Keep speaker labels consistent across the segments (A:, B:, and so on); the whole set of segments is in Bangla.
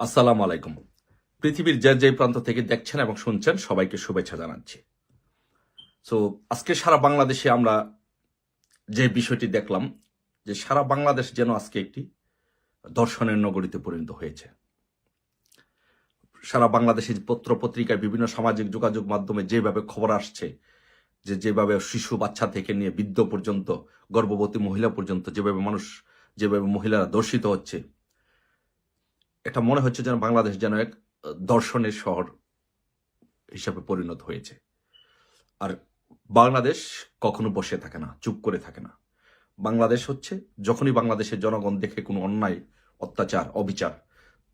A: আসসালামু আলাইকুম। পৃথিবীর যে যে প্রান্ত থেকে দেখছেন এবং শুনছেন, সবাইকে শুভেচ্ছা জানাচ্ছি। সো আজকে সারা বাংলাদেশে আমরা যে বিষয়টি দেখলাম, যে সারা বাংলাদেশ যেন আজকে একটি দর্শনের নগরীতে পরিণত হয়েছে। সারা বাংলাদেশের পত্র পত্রিকায় বিভিন্ন সামাজিক যোগাযোগ মাধ্যমে যেভাবে খবর আসছে, যে যেভাবে শিশু বাচ্চা থেকে নিয়ে বৃদ্ধ পর্যন্ত, গর্ভবতী মহিলা পর্যন্ত যেভাবে মানুষ, যেভাবে মহিলারা দর্শিত হচ্ছে এটা মনে হচ্ছে যেন বাংলাদেশ যেন এক দর্শনের শহর হিসাবে পরিণত হয়েছে। আর বাংলাদেশ কখনো বসে থাকে না, চুপ করে থাকে না। বাংলাদেশ হচ্ছে, যখনই বাংলাদেশের জনগণ দেখে কোনো অন্যায়, অত্যাচার, অবিচার,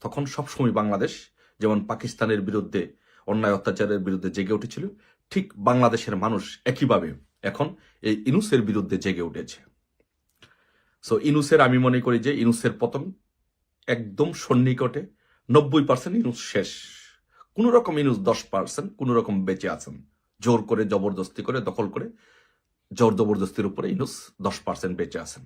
A: তখন সবসময় বাংলাদেশ, যেমন পাকিস্তানের বিরুদ্ধে অন্যায়, অত্যাচারের বিরুদ্ধে জেগে উঠেছিল, ঠিক বাংলাদেশের মানুষ একইভাবে এখন এই ইনুসের বিরুদ্ধে জেগে উঠেছে। সো ইনুসের আমি মনে করি যে ইনুসের পতন একদম সন্নিকটে নব্বই পার্সেন্ট ইনুস শেষ। কোন রকম ইনুস দশ পার্সেন্ট কোন রকম বেঁচে আছেন। জোর করে, জবরদস্তি করে, দখল করে, জোর জবরদস্তির উপরে ইনুস দশ পার্সেন্ট বেঁচে আছেন।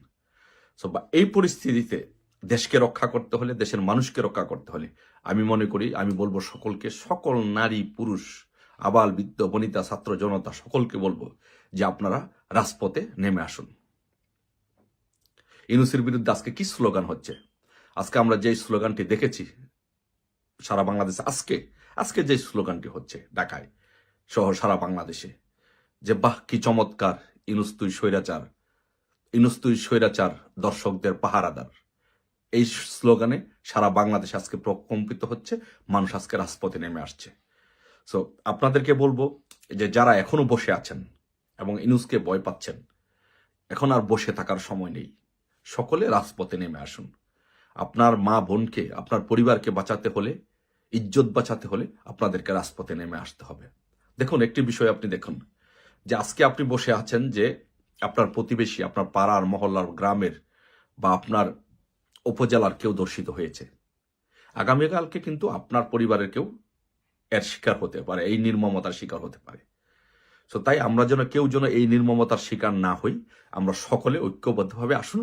A: সো বা এই পরিস্থিতিতে দেশকে রক্ষা করতে হলে, দেশের মানুষকে রক্ষা করতে হলে, আমি মনে করি, আমি বলব সকলকে, সকল নারী, পুরুষ, আবাল, বৃদ্ধ, বনিতা, ছাত্র, জনতা, সকলকে বলব যে আপনারা রাজপথে নেমে আসুন। ইনুসের বিরুদ্ধে আজকে কি স্লোগান হচ্ছে? আজকে আমরা যে স্লোগানটি দেখেছি, সারা বাংলাদেশে আজকে আজকে যে স্লোগানটি হচ্ছে ঢাকায় সহ সারা বাংলাদেশে, যে বাহ, কি চমৎকার, ইনুস তুই স্বৈরাচার, ইনুস তুই স্বৈরাচার, দর্শকদের পাহারাদার। এই স্লোগানে সারা বাংলাদেশ আজকে প্রকম্পিত হচ্ছে, মানুষ আজকে রাজপথে নেমে আসছে। সো আপনাদেরকে বলব যে যারা এখনও বসে আছেন এবং ইনুসকে ভয় পাচ্ছেন, এখন আর বসে থাকার সময় নেই। সকলে রাজপথে নেমে আসুন। আপনার মা বোনকে, আপনার পরিবারকে বাঁচাতে হলে, ইজ্জত বাঁচাতে হলে আপনাদেরকে রাজপথে নেমে আসতে হবে। দেখুন, একটি বিষয় আপনি দেখুন, যে আজকে আপনি বসে আছেন যে আপনার প্রতিবেশী, আপনার পাড়ার, মহল্লার, গ্রামের বা আপনার উপজেলার কেউ দর্শিত হয়েছে। আগামীকালকে কিন্তু আপনার পরিবারের কেউ এর শিকার হতে পারে, এই নির্মমতার শিকার হতে পারে। তো তাই আমরা যেন কেউ যেন এই নির্মমতার শিকার না হই, আমরা সকলে ঐক্যবদ্ধভাবে আসুন,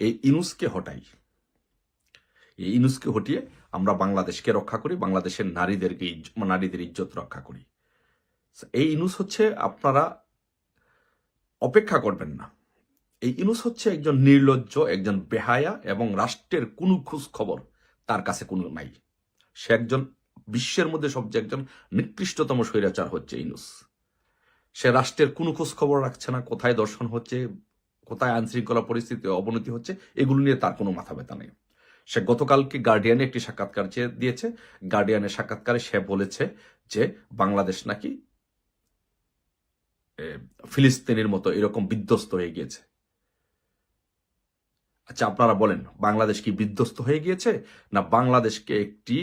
A: এই ইনুসকে হটাই। ইনুসকে হটিয়ে আমরা বাংলাদেশকে রক্ষা করি, বাংলাদেশের নারীদেরকে নারীদের ইজ্জত রক্ষা করি। এই ইনুস হচ্ছে আপনারা অপেক্ষা করবেন না। এই ইনুস হচ্ছে একজন নির্লজ্জ, একজন বেহায়া এবং রাষ্ট্রের কোনো খোঁজ খবর তার কাছে কোনো নাই। সে একজন, বিশ্বের মধ্যে সবচেয়ে একজন নিকৃষ্টতম স্বৈরাচার হচ্ছে ইনুস। সে রাষ্ট্রের কোনো খোঁজ খবর রাখছে না, কোথায় দর্শন হচ্ছে, কোথায় আইনশৃঙ্খলা পরিস্থিতি অবনতি হচ্ছে, এগুলো নিয়ে তার কোনো মাথা ব্যথা নেই। সে গতকালকে গার্ডিয়ানে একটি সাক্ষাৎকার দিয়েছে গার্ডিয়ানের সাক্ষাৎকারে সে বলেছে যে বাংলাদেশ নাকি ফিলিস্তিনের মতো এরকম বিধ্বস্ত হয়ে গিয়েছে। আচ্ছা আপনারা বলেন, বাংলাদেশ কি বিধ্বস্ত হয়ে গিয়েছে? না, বাংলাদেশকে একটি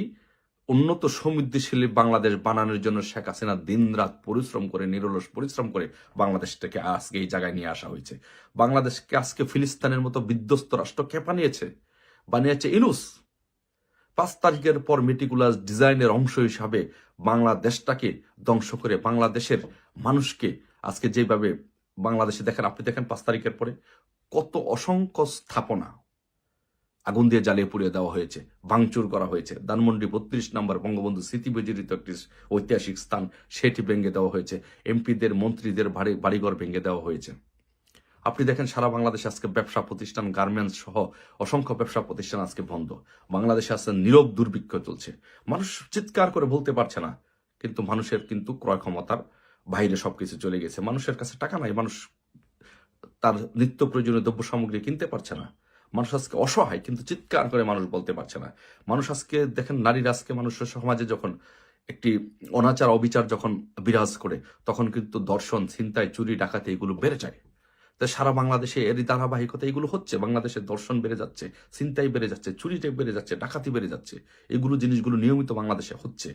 A: উন্নত সমৃদ্ধিশালী বাংলাদেশ বানানোর জন্য শেখ হাসিনা দিনরাত পরিশ্রম করে, নিরলস পরিশ্রম করে বাংলাদেশটাকে আজকে এই জায়গায় নিয়ে আসা হয়েছে। বাংলাদেশকে আজকে ফিলিস্তানের মতো বিধ্বস্ত রাষ্ট্র কে বানিয়েছে? বানিয়েছে ইনুস পাঁচ তারিখের পর মেটিকুলাস ডিজাইনের অংশ হিসাবে বাংলাদেশটাকে ধ্বংস করে বাংলাদেশের মানুষকে আজকে যেভাবে বাংলাদেশে দেখেন, আপনি দেখেন পাঁচ তারিখের পরে কত অসংখ্য স্থাপনা আগুন দিয়ে জ্বালিয়ে পুড়িয়ে দেওয়া হয়েছে, ভাঙচুর করা হয়েছে। ধানমন্ডি বত্রিশ নম্বর বঙ্গবন্ধু স্মৃতি বিজড়িত একটি ঐতিহাসিক স্থান, সেটি ভেঙে দেওয়া হয়েছে। এমপিদের, মন্ত্রীদের বাড়ি বাড়িঘর ভেঙে দেওয়া হয়েছে। আপনি দেখেন, সারা বাংলাদেশে আজকে ব্যবসা প্রতিষ্ঠান গার্মেন্টস সহ অসংখ্য ব্যবসা প্রতিষ্ঠান আজকে বন্ধ। বাংলাদেশে আজকে নীরব দুর্ভিক্ষ চলছে। মানুষ চিৎকার করে বলতে পারছে না, কিন্তু মানুষের কিন্তু ক্রয় ক্ষমতার বাইরে সবকিছু চলে গেছে। মানুষের কাছে টাকা নাই, মানুষ তার নিত্য প্রয়োজনীয় দ্রব্য সামগ্রী কিনতে পারছে না। মানুষ আজকে অসহায়, কিন্তু চিৎকার করে মানুষ বলতে পারছে না। মানুষ আজকে দেখেন, নারীরা আজকে মানুষের সমাজে যখন একটি অনাচার, অবিচার যখন বিরাজ করে, তখন কিন্তু দর্শন ছিনতাই, চুরি, ডাকাতি এগুলো বেড়ে যায়। সারা বাংলাদেশে এরই ধারাবাহিকতা এগুলো হচ্ছে। বাংলাদেশের দর্শন বেড়ে যাচ্ছে চিন্তাই বেড়ে যাচ্ছে চুরিটাই বেড়ে যাচ্ছে, ডাকাতি বেড়ে যাচ্ছে। এগুলো জিনিসগুলো নিয়মিত বাংলাদেশে হচ্ছে।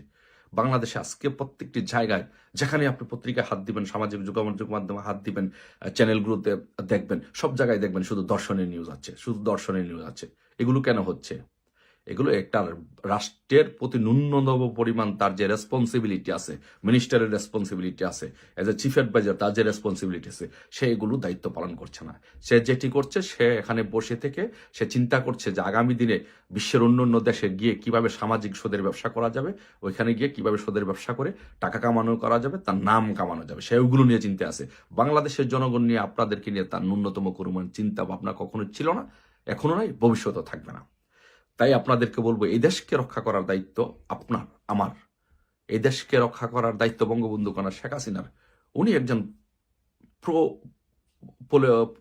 A: বাংলাদেশে আজকে প্রত্যেকটি জায়গায় যেখানে আপনি পত্রিকায় হাত দিবেন, সামাজিক যোগাযোগ মাধ্যমে হাত দিবেন চ্যানেলগুলোতে দেখবেন, সব জায়গায় দেখবেন শুধু দর্শনের নিউজ আছে, শুধু দর্শনের নিউজ আছে। এগুলো কেন হচ্ছে? এগুলো একটা রাষ্ট্রের প্রতি ন্যূনতম পরিমাণ তার যে রেসপন্সিবিলিটি আছে মিনিস্টারের রেসপন্সিবিলিটি আছে এজ এ চিফ অ্যাডভাইজার তার যে রেসপন্সিবিলিটি আছে, সে এগুলো দায়িত্ব পালন করছে না। সে যেটি করছে, সে এখানে বসে থেকে সে চিন্তা করছে যে আগামী দিনে বিশ্বের অন্য অন্য দেশে গিয়ে কীভাবে সামাজিক সুদের ব্যবসা করা যাবে, ওইখানে গিয়ে কীভাবে সুদের ব্যবসা করে টাকা কামানো করা যাবে, তার নাম কামানো যাবে। সে ওইগুলো নিয়ে চিন্তা আছে। বাংলাদেশের জনগণ নিয়ে আপনাদেরকে নিয়ে তার ন্যূনতম পরিমাণ চিন্তা ভাবনা কখনো ছিল না, এখনও নাই, ভবিষ্যতেও থাকবে না। তাই আপনাদেরকে বলব, এই দেশকে রক্ষা করার দায়িত্ব আপনার, আমার। এই দেশকে রক্ষা করার দায়িত্ব বঙ্গবন্ধু কন্যা শেখ হাসিনার। উনি একজন প্রো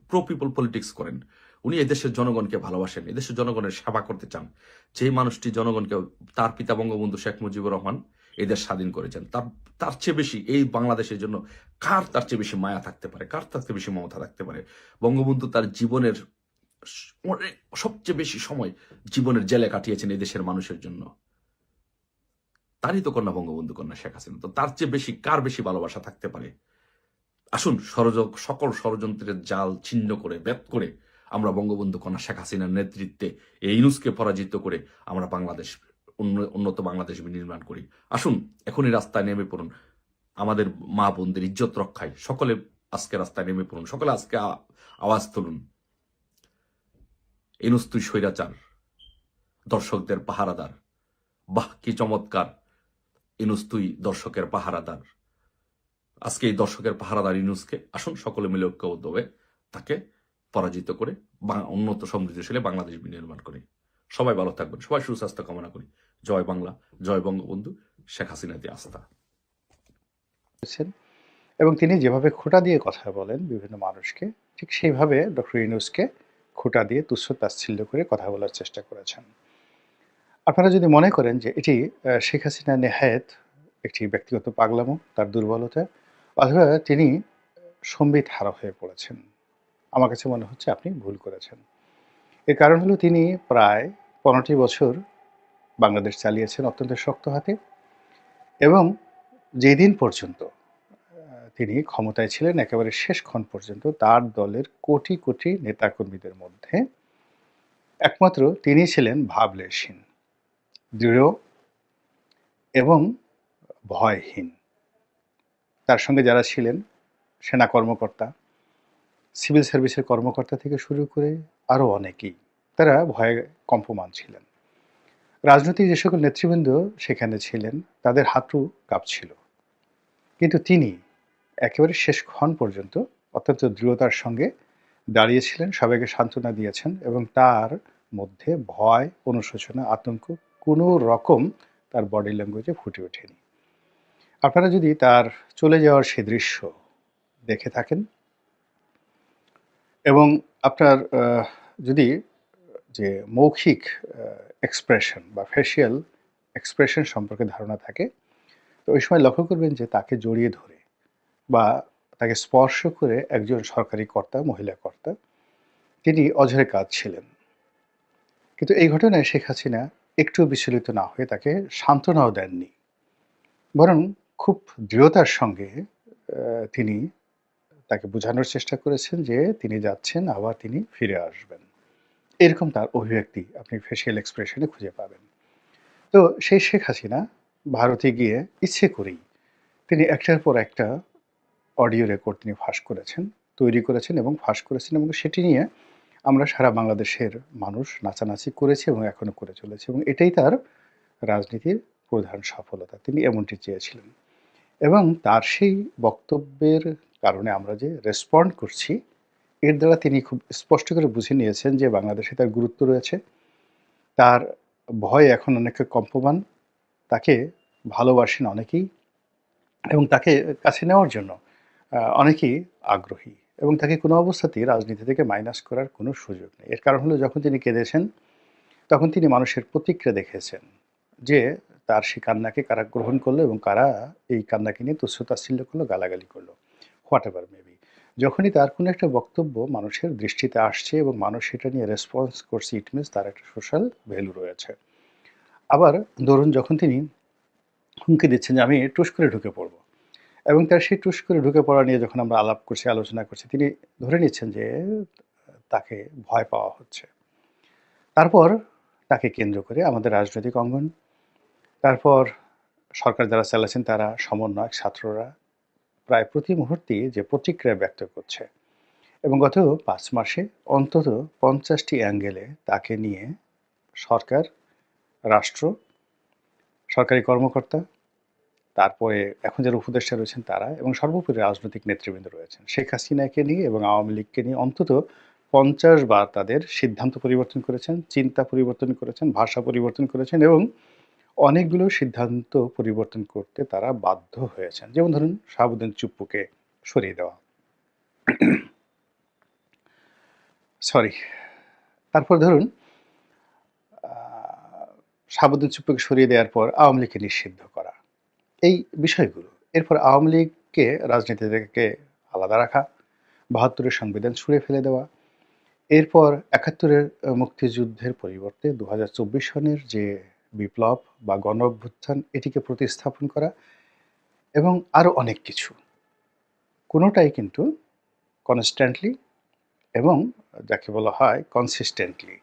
A: প্রো পিপল পলিটিক্স করেন। উনি এদেশের জনগণকে ভালোবাসেন এদেশের জনগণের সেবা করতে চান। যেই মানুষটি জনগণকে, তার পিতা বঙ্গবন্ধু শেখ মুজিবুর রহমান এদেশ স্বাধীন করেছেন। তার তার চেয়ে বেশি এই বাংলাদেশের জন্য কার তার চেয়ে বেশি মায়া থাকতে পারে? কার তার চেয়ে বেশি মমতা থাকতে পারে? বঙ্গবন্ধু তার জীবনের অনেক সবচেয়ে বেশি সময় জীবনের জেলে কাটিয়েছেন দেশের মানুষের জন্য। তারই তো কন্যা বঙ্গবন্ধু কন্যা শেখ হাসিনা। তো তার চেয়ে বেশি কার বেশি ভালোবাসা থাকতে পারে? আসুন ষড়য সকল ষড়যন্ত্রের জাল ছিন্ন করে ব্যত করে আমরা বঙ্গবন্ধু কন্যা শেখ হাসিনার নেতৃত্বে এই ইনুসকে পরাজিত করে আমরা বাংলাদেশ, উন্ন- উন্নত বাংলাদেশ নির্মাণ করি। আসুন এখনই রাস্তায় নেমে পড়ুন। আমাদের মা বোনদের ইজ্জত রক্ষায় সকলে আজকে রাস্তায় নেমে পড়ুন। সকলে আজকে আওয়াজ তুলুন। ইনুস তুই স্বৈরাচার দর্শকদের পাহারাদার। বাহ, কি চমৎকার। ইনুস তুই দর্শকের পাহারাদার। আজকে এই দর্শকের পাহারাদার ইনুসকে আসুন, সকলে মিলে ঐক্যবদ্ধ হয়ে তাকে পরাজিত করে উন্নত সমৃদ্ধশালী বাংলাদেশ বিনির্মাণ করি। সবাই ভালো থাকবেন, সবাই সুস্বাস্থ্য কামনা করি। জয় বাংলা, জয় বঙ্গবন্ধু, শেখ হাসিনাতে আস্থা।
B: এবং তিনি যেভাবে খোঁটা দিয়ে কথা বলেন বিভিন্ন মানুষকে, ঠিক সেইভাবে ডক্টর ইউনুসকে খোঁটা দিয়ে তুচ্ছ তাচ্ছিল্য করে কথা বলার চেষ্টা করেছেন। আপনারা যদি মনে করেন যে এটি শেখ হাসিনা নেহায়েত একটি ব্যক্তিগত পাগলামো তার দুর্বলতা অথবা তিনি সম্বিত হারা হয়ে পড়েছেন আমার কাছে মনে হচ্ছে আপনি ভুল করেছেন। এর কারণ হলো তিনি প্রায় পনেরোটি বছর বাংলাদেশ চালিয়েছেন অত্যন্ত শক্ত হাতে এবং যেদিন পর্যন্ত আহ, তিনি ক্ষমতায় ছিলেন একেবারে শেষক্ষণ পর্যন্ত তার দলের কোটি কোটি নেতাকর্মীদের মধ্যে। একমাত্র তিনি ছিলেন ভাবলেশহীন দৃঢ় এবং ভয়হীন। তার সঙ্গে যারা ছিলেন, সেনা কর্মকর্তা, সিভিল সার্ভিসের কর্মকর্তা থেকে শুরু করে আরও অনেকেই, তারা ভয়ে কম্পমান ছিলেন। রাজনৈতিক যে সকল নেতৃবৃন্দ সেখানে ছিলেন, তাদের হাঁটু কাঁপছিল। কিন্তু তিনি একেবারে শেষক্ষণ পর্যন্ত অত্যন্ত দৃঢ়তার সঙ্গে দাঁড়িয়েছিলেন, সবাইকে সান্ত্বনা দিয়েছেন এবং তার মধ্যে ভয়, অনুশোচনা, আতঙ্ক কোনো রকম তার বডি ল্যাঙ্গুয়েজে ফুটে ওঠেনি। আপনারা যদি তার চলে যাওয়ার সে দৃশ্য দেখে থাকেন এবং আপনার যদি যে মৌখিক এক্সপ্রেশন বা ফেসিয়াল এক্সপ্রেশন সম্পর্কে ধারণা থাকে, তো ওই সময় লক্ষ্য করবেন যে তাকে জড়িয়ে ধরে বা তাকে স্পর্শ করে একজন সরকারি কর্তা, মহিলা কর্তা, তিনি অঝরে কাজ ছিলেন। কিন্তু এই ঘটনায় শেখ হাসিনা একটু বিচলিত না হয়ে তাকে সান্ত্বনাও দেননি। বরং খুব দৃঢ়তার সঙ্গে তিনি তাকে বোঝানোর চেষ্টা করেছেন যে তিনি যাচ্ছেন, আবার তিনি ফিরে আসবেন। এরকম তার অভিব্যক্তি আপনি ফেসিয়াল এক্সপ্রেশনে খুঁজে পাবেন। তো সেই শেখ হাসিনা ভারতে গিয়ে ইচ্ছে করেই তিনি একটার পর একটা অডিও রেকর্ড তিনি ফাঁস করেছেন, তৈরি করেছেন এবং ফাঁস করেছেন এবং সেটি নিয়ে আমরা সারা বাংলাদেশের মানুষ নাচানাচি করেছি এবং এখনও করে চলেছে এবং এটাই তার রাজনীতির প্রধান সফলতা। তিনি এমনটি চেয়েছিলেন। এবং তার সেই বক্তব্যের কারণে আমরা যে রেসপন্ড করছি, এর দ্বারা তিনি খুব স্পষ্ট করে বুঝে নিয়েছেন যে বাংলাদেশে তার গুরুত্ব রয়েছে। তার ভয় এখন অনেকে কম্পমান। তাকে ভালোবাসেন অনেকেই এবং তাকে কাছে নেওয়ার জন্য অনেকেই আগ্রহী এবং তাকে কোনো অবস্থাতেই রাজনীতি থেকে মাইনাস করার কোনো সুযোগ নেই। এর কারণ হলো যখন তিনি কেঁদেছেন, তখন তিনি মানুষের প্রতিক্রিয়া দেখেছেন যে তার সেই কান্নাকে কারা গ্রহণ করল এবং কারা এই কান্নাকে নিয়ে তুচ্ছতাচ্ছিল্য করল, গালাগালি করল হোয়াট এভার মেবি যখনই তার কোনো একটা বক্তব্য মানুষের দৃষ্টিতে আসছে এবং মানুষ সেটা নিয়ে রেসপন্স করছে ইট মিনস তার একটা সোশ্যাল ভ্যালু রয়েছে। আবার ধরুন যখন তিনি হুমকি দিচ্ছেন যে আমি টুস করে ঢুকে পড়ব। এবং তার সেই টুস করে ঢুকে পড়া নিয়ে যখন আমরা আলাপ করছি, আলোচনা করছি, তিনি ধরে নিচ্ছেন যে তাকে ভয় পাওয়া হচ্ছে। তারপর তাকে কেন্দ্র করে আমাদের রাজনৈতিক অঙ্গন, তারপর সরকার যারা চালাচ্ছেন তারা সমন্বয়ক ছাত্ররা প্রায় প্রতি মুহূর্তেই যে প্রতিক্রিয়া ব্যক্ত করছে এবং গত পাঁচ মাসে অন্তত পঞ্চাশটি অ্যাঙ্গেলে তাকে নিয়ে সরকার, রাষ্ট্র, সরকারি কর্মকর্তা তারপরে এখন যারা উপদেষ্টা রয়েছেন তারা এবং সর্বোপরি রাজনৈতিক নেতৃবৃন্দ রয়েছেন, শেখ হাসিনাকে নিয়ে এবং আওয়ামী লীগকে নিয়ে অন্তত পঞ্চাশ বার তাদের সিদ্ধান্ত পরিবর্তন করেছেন, চিন্তা পরিবর্তন করেছেন, ভাষা পরিবর্তন করেছেন এবং অনেকগুলো সিদ্ধান্ত পরিবর্তন করতে তারা বাধ্য হয়েছেন। যেমন ধরুন শাহাবুদ্দিন চুপ্পুকে সরিয়ে দেওয়া। সরি, তারপর ধরুন শাহাবুদ্দিন চুপ্পুকে সরিয়ে দেওয়ার পর আওয়ামী লীগকে নিষিদ্ধ করা। এই বিষয়গুলো। এরপর আওয়ামী লীগকে রাজনীতি থেকে আলাদা রাখা, বাহাত্তরের সংবিধান ছুঁড়ে ফেলে দেওয়া, এরপর একাত্তরের মুক্তিযুদ্ধের পরিবর্তে দু হাজার চব্বিশ সনের যে বিপ্লব বা গণ অভ্যুত্থান এটিকে প্রতিস্থাপন করা এবং আরও অনেক কিছু। কোনোটাই কিন্তু কনস্ট্যান্টলি এবং যাকে বলা হয় কনসিস্টেন্টলি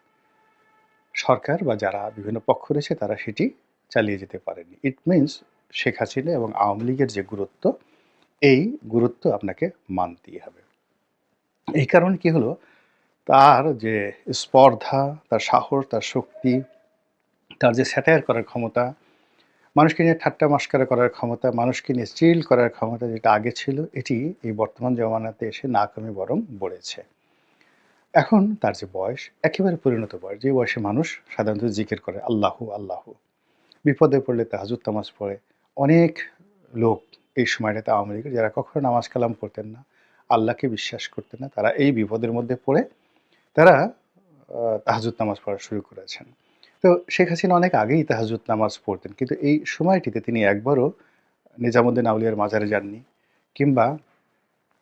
B: সরকার বা যারা বিভিন্ন পক্ষ রয়েছে, তারা সেটি চালিয়ে যেতে পারেনি। ইট মিনস শেখ হাসিনা এবং আওয়ামী লীগের যে গুরুত্ব, এই গুরুত্ব আপনাকে মানতেই হবে। এই কারণে কি হলো? তার যে স্পর্ধা, তার সাহস, তার শক্তি, তার যে স্যাটায়ার করার ক্ষমতা, মানুষকে নিয়ে ঠাট্টা মাস্কারা করার ক্ষমতা, মানুষকে নিয়ে চিল করার ক্ষমতা যেটা আগে ছিল, এটি এই বর্তমান জমানাতে এসে না কমে বরং বেড়েছে। এখন তার যে বয়স, একেবারে পরিণত বয়স, যে বয়সে মানুষ সাধারণত জিকির করে, আল্লাহু আল্লাহু। বিপদে পড়লে তাহাজুদ তামাজ পড়ে অনেক লোক এই সময়টাতে আওয়ামী লীগের, যারা কখনো নামাজ কালাম পড়তেন না, আল্লাহকে বিশ্বাস করতেন না, তারা এই বিপদের মধ্যে পড়ে তারা তাহাজুদ নামাজ পড়া শুরু করেছেন। তো শেখ হাসিনা অনেক আগেই তাহাজুদ নামাজ পড়তেন, কিন্তু এই সময়টিতে তিনি একবারও নিজামুদ্দিন আউলিয়ার মাজারে যাননি কিংবা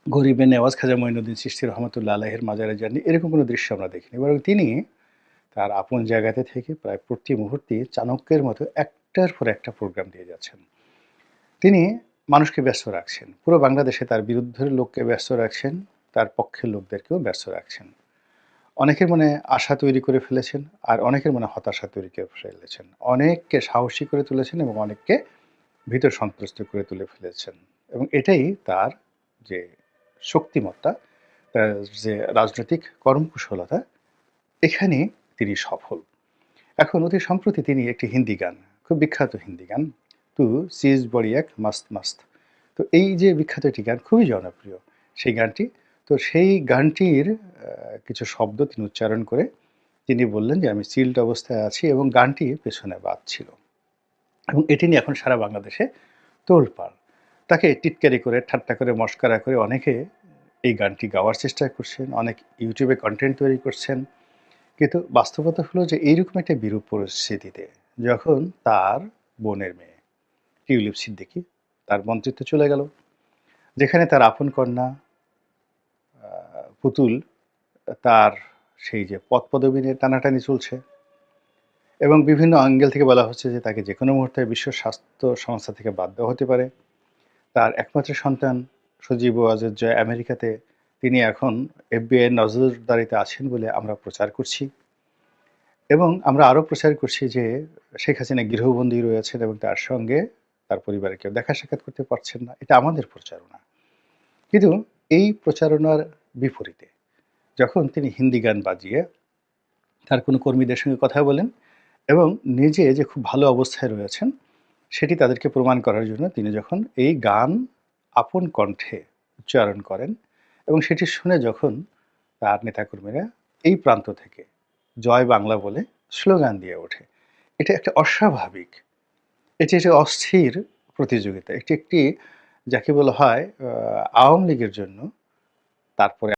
B: গরিবের নেওয়াজ খাজা মঈনুদ্দিন চিস্তি রহমতুল্লাহ আলাহের মাজারে যাননি, এরকম কোনো দৃশ্য আমরা দেখিনি। বরং তিনি তার আপন জায়গাতে থেকে প্রায় প্রতি মুহূর্তে চাণক্যের মতো একটার পর একটা প্রোগ্রাম দিয়ে যাচ্ছেন। তিনি মানুষকে ব্যস্ত রাখছেন। পুরো বাংলাদেশে তার বিরুদ্ধের লোককে ব্যস্ত রাখছেন, তার পক্ষের লোকদেরকেও ব্যস্ত রাখছেন। অনেকের মনে আশা তৈরি করে ফেলেছেন আর অনেকের মনে হতাশা তৈরি করে ফেলেছেন। অনেককে সাহসী করে তুলেছেন এবং অনেককে ভিতর সন্ত্রস্ত করে তুলে ফেলেছেন। এবং এটাই তার যে শক্তিমত্তা, তার যে রাজনৈতিক কর্মকুশলতা, এখানে তিনি সফল। এখন অতি সম্প্রতি তিনি একটি হিন্দি গান, খুব বিখ্যাত হিন্দি গান তু সিজ বড়ি এক মাস্ত মাস্ত তো এই যে বিখ্যাত একটি গান খুবই জনপ্রিয়, সেই গানটি, তো সেই গানটির কিছু শব্দ তিনি উচ্চারণ করে তিনি বললেন যে, আমি চিল্ড অবস্থায় আছি এবং গানটি পেছনে বাজছিল এবং এটি নিয়ে এখন সারা বাংলাদেশে তোলপাড়। তাকে টিটকারি করে, ঠাট্টা করে, মস্কারা করে অনেকে এই গানটি গাওয়ার চেষ্টা করছেন, অনেক ইউটিউবে কন্টেন্ট তৈরি করছেন। কিন্তু বাস্তবতা হলো যে, এইরকম একটা বিরূপ পরিস্থিতিতে যখন তার বোনের মেয়ে টিউলিপ সিদ্দিকি তার মন্ত্রিত্ব চলে গেল। যেখানে তার আপন কন্যা পুতুল, তার সেই যে পদ পদবী নিয়ে টানাটানি চলছে এবং বিভিন্ন অ্যাঙ্গেল থেকে বলা হচ্ছে যে তাকে যে কোনো মুহূর্তে বিশ্ব স্বাস্থ্য সংস্থা থেকে বাধ্য হতে পারে। তার একমাত্র সন্তান সজীব ওয়াজেদ জয় আমেরিকাতে তিনি এখন এফবিআই নজরদারিতে আছেন বলে আমরা প্রচার করছি এবং আমরা আরও প্রচার করছি যে শেখ হাসিনা গৃহবন্দী রয়েছেন এবং তার সঙ্গে তার পরিবারের কেউ দেখা সাক্ষাৎ করতে পারছেন না। এটা আমাদের প্রচারণা। কিন্তু এই প্রচারণার বিপরীতে যখন তিনি হিন্দি গান বাজিয়ে তার কোনো কর্মীদের সঙ্গে কথা বলেন এবং নিজে যে খুব ভালো অবস্থায় রয়েছেন, সেটি তাদেরকে প্রমাণ করার জন্য তিনি যখন এই গান আপন কণ্ঠে উচ্চারণ করেন এবং সেটি শুনে যখন তার নেতাকর্মীরা এই প্রান্ত থেকে জয় বাংলা বলে স্লোগান দিয়ে ওঠে, এটা একটা অস্বাভাবিক এটি একটি অস্থির প্রতিযোগিতা। এটি একটি যাকে বলা হয় আওয়ামী লীগের জন্য। তারপরে